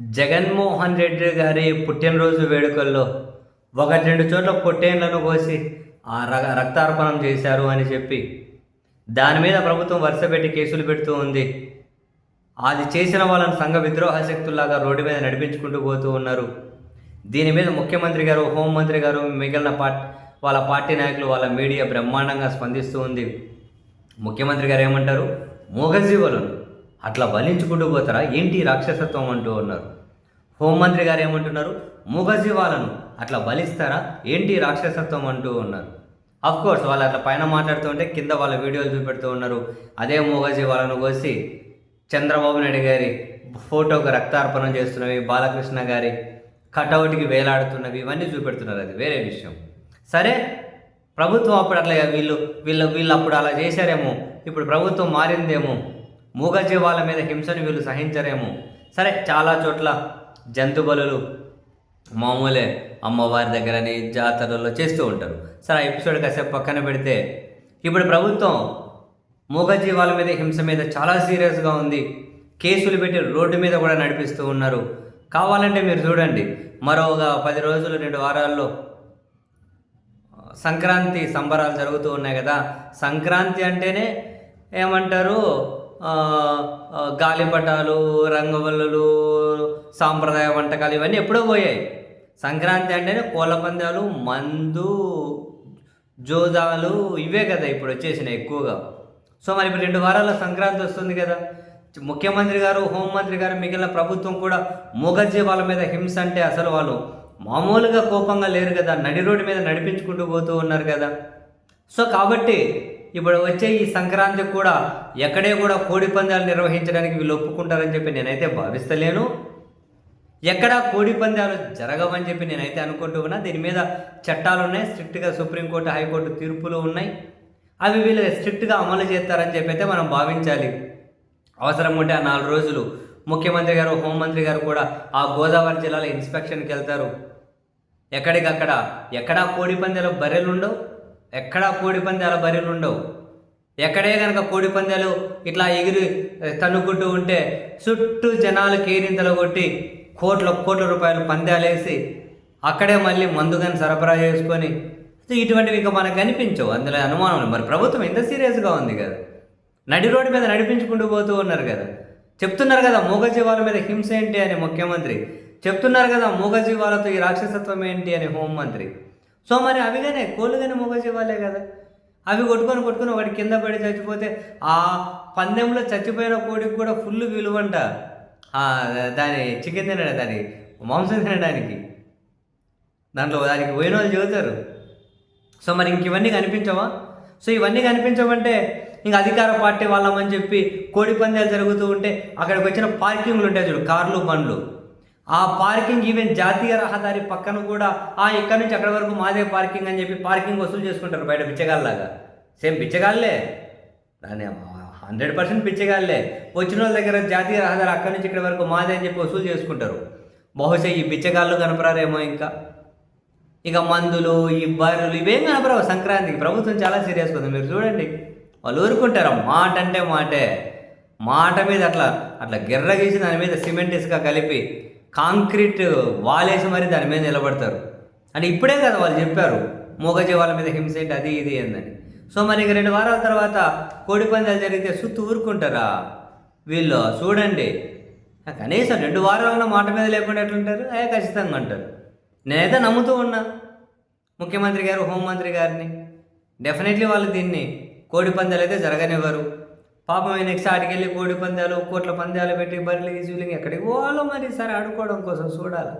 జగన్మోహన్ రెడ్డి గారి పుట్టినరోజు వేడుకల్లో ఒకటి రెండు చోట్ల పొట్టేళ్ళను కోసి ఆ రక్తార్పణం చేశారు అని చెప్పి దాని మీద ప్రభుత్వం వరుస పెట్టి కేసులు పెడుతూ ఉంది. అది చేసిన వాళ్ళని సంఘ విద్రోహ శక్తుల్లాగా రోడ్డు మీద నడిపించుకుంటూ పోతూ ఉన్నారు. దీని మీద ముఖ్యమంత్రి గారు హోంమంత్రి గారు మిగిలిన పార్టీ వాళ్ళ పార్టీ నాయకులు వాళ్ళ మీడియా బ్రహ్మాండంగా స్పందిస్తూ ఉంది. ముఖ్యమంత్రి గారు ఏమంటారు? మూగజీవులను. అట్లా బలించుకుంటూ పోతారా? ఏంటి రాక్షసత్వం అంటూ ఉన్నారు హోంమంత్రి గారు ఏమంటున్నారు? మూగజీవాలను అట్లా బలిస్తారా ఏంటి రాక్షసత్వం అంటూ ఉన్నారు అఫ్ కోర్స్ వాళ్ళు అట్లా పైన మాట్లాడుతూ ఉంటే కింద వాళ్ళ వీడియోలు చూపెడుతూ ఉన్నారు. అదే మూగజీవాలను కోసి చంద్రబాబు నాయుడు గారి ఫోటోకు రక్తార్పణం చేస్తున్నవి బాలకృష్ణ గారి కటౌట్కి వేలాడుతున్నవి ఇవన్నీ చూపెడుతున్నారు. అది వేరే విషయం. సరే ప్రభుత్వం అప్పుడు అట్లా వీళ్ళు వీళ్ళు వీళ్ళు అప్పుడు అలా చేశారేమో ఇప్పుడు ప్రభుత్వం మారిందేమో మూగజీవాల మీద హింసను వీళ్ళు సహించరేమో. సరే చాలా చోట్ల జంతుబలు మామూలే అమ్మవారి దగ్గరని జాతరలో చేస్తూ ఉంటారు. సరే ఆ ఎపిసోడ్ కాసేపు పక్కన పెడితే ఇప్పుడు ప్రభుత్వం మూగజీవాల మీద హింస మీద చాలా సీరియస్గా ఉంది. కేసులు పెట్టి రోడ్డు మీద కూడా నడిపిస్తూ ఉన్నారు. కావాలంటే మీరు చూడండి. మరో పది రోజులు రెండు వారాల్లో సంక్రాంతి సంబరాలు జరుగుతూ ఉన్నాయి కదా. సంక్రాంతి అంటేనే ఏమంటారు? గాలిపటాలు రంగవల్లులు సాంప్రదాయ వంటకాలు ఇవన్నీ ఎప్పుడో పోయాయి. సంక్రాంతి అంటేనే కోళ్ళ పందాలు మందు జోదాలు ఇవే కదా ఇప్పుడు వచ్చేసినాయి ఎక్కువగా. సో మరి ఇప్పుడు రెండు వారాల సంక్రాంతి వస్తుంది కదా. ముఖ్యమంత్రి గారు హోంమంత్రి గారు మిగిలిన ప్రభుత్వం కూడా మూగజీవాల మీద హింస అంటే అసలు వాళ్ళు మామూలుగా కోపంగా లేరు కదా. నడి రోడ్డు మీద నడిపించుకుంటూ పోతూ ఉన్నారు కదా. సో కాబట్టి ఇప్పుడు వచ్చే ఈ సంక్రాంతికి కూడా ఎక్కడే కూడా కోడి పందాలు నిర్వహించడానికి వీళ్ళు ఒప్పుకుంటారని చెప్పి నేనైతే భావిస్తలేను. ఎక్కడా కోడి పందాలు జరగవని చెప్పి నేనైతే అనుకుంటూ ఉన్నా. దీని మీద చట్టాలు ఉన్నాయి. స్ట్రిక్ట్గా సుప్రీంకోర్టు హైకోర్టు తీర్పులు ఉన్నాయి. అవి వీళ్ళు స్ట్రిక్ట్గా అమలు చేస్తారని చెప్పి అయితే మనం భావించాలి. అవసరం ఉంటే ఆ నాలుగు రోజులు ముఖ్యమంత్రి గారు హోంమంత్రి గారు కూడా ఆ గోదావరి జిల్లాలో ఇన్స్పెక్షన్కి వెళ్తారు. ఎక్కడికక్కడ ఎక్కడా కోడి పందాలు బర్రెలు ఉండవు. ఎక్కడా కోడి పందాల బరిలు ఉండవు. ఎక్కడే కనుక కోడి పందాలు ఇట్లా ఎగిరి తన్నుకుంటూ ఉంటే చుట్టూ జనాలు కేరింతలు కొట్టి కోట్ల కోట్ల రూపాయలు పందాలేసి అక్కడే మళ్ళీ మందుగాని సరఫరా చేసుకొని ఇటువంటివి ఇంకా మనకు కనిపించవు అందులో అనుమానం లేదు. మరి ప్రభుత్వం ఎంత సీరియస్గా ఉంది కదా. నడి రోడ్డు మీద నడిపించుకుంటూ పోతూ ఉన్నారు కదా. చెప్తున్నారు కదా మూగజీవాల మీద హింస ఏంటి అని ముఖ్యమంత్రి. చెప్తున్నారు కదా మూగజీవాలతో ఈ రాక్షసత్వం ఏంటి అని హోంమంత్రి. సో మరి అవి కానీ కోళ్ళు కానీ మూగజీవాలే కదా. అవి కొట్టుకొని కొట్టుకొని ఒకటి కింద పడి చచ్చిపోతే ఆ పందెంలో చచ్చిపోయిన కోడికి కూడా ఫుల్ విలువంట. అంట దాని చికెన్ తినడా దాని? మాంసం తినడానికి. దాంట్లో దానికి పోయిన వాళ్ళు చెబుతారు సో మరి ఇంక ఇవన్నీ కనిపించవా? సో ఇవన్నీ కనిపించమంటే ఇంక అధికార పార్టీ వాళ్ళమని చెప్పి కోడి పందాలు జరుగుతూ ఉంటే అక్కడికి వచ్చిన పార్కింగ్లు ఉంటాయి చూడు కార్లు బండ్లు. ఆ పార్కింగ్ ఈవెన్ జాతీయ రహదారి పక్కన కూడా ఆ ఇక్కడ నుంచి అక్కడ వరకు మాదే పార్కింగ్ అని చెప్పి పార్కింగ్ వసూలు చేసుకుంటారు బయట బిచ్చగాళ్ళలాగా. సేమ్ బిచ్చగాళ్ళే. దాని హండ్రెడ్ పర్సెంట్ పిచ్చగాళ్ళే వచ్చిన వాళ్ళ దగ్గర జాతీయ రహదారి అక్కడి నుంచి ఇక్కడ వరకు మాదే అని చెప్పి వసూలు చేసుకుంటారు. బహుశా ఈ బిచ్చగాళ్ళు కనపరారేమో ఇంకా. ఇక మందులు ఈ బర్రెలు ఇవేం కనపరావు సంక్రాంతికి? ప్రభుత్వం చాలా సీరియస్గా ఉంది. మీరు చూడండి. వాళ్ళు ఊరుకుంటారు. మాట అంటే మాటే. మాట మీద అట్లా అట్లా గిర్ర గీసి దాని మీద సిమెంట్ ఇసుక కలిపి కాంక్రీట్ వాలేసి మరి దాని మీద నిలబడతారు. అంటే ఇప్పుడే కదా వాళ్ళు చెప్పారు మూగజీవాల మీద హింస ఏంటి అది ఇది ఏందని. సో మరి ఇక రెండు వారాల తర్వాత కోడి పందాలు జరిగితే సుత్తు ఊరుకుంటారా? వీళ్ళు చూడండి. కనీసం రెండు వారాలన్న మాట మీద లేకుండా ఎట్లుంటారు? అయ్యా ఖచ్చితంగా అంటారు. నేనైతే నమ్ముతూ ఉన్నా. ముఖ్యమంత్రి గారు హోంమంత్రి గారిని. డెఫినెట్లీ వాళ్ళు దీన్ని కోడి పందాలు అయితే జరగనివ్వరు. పాపం ఆయన ఆడికి వెళ్ళి కోడి పందాలు కోట్ల పందాలు పెట్టి బర్రెలు గీజులు ఎక్కడికి పోవాలో మరి సరే ఆడుకోవడం కోసం చూడాలి.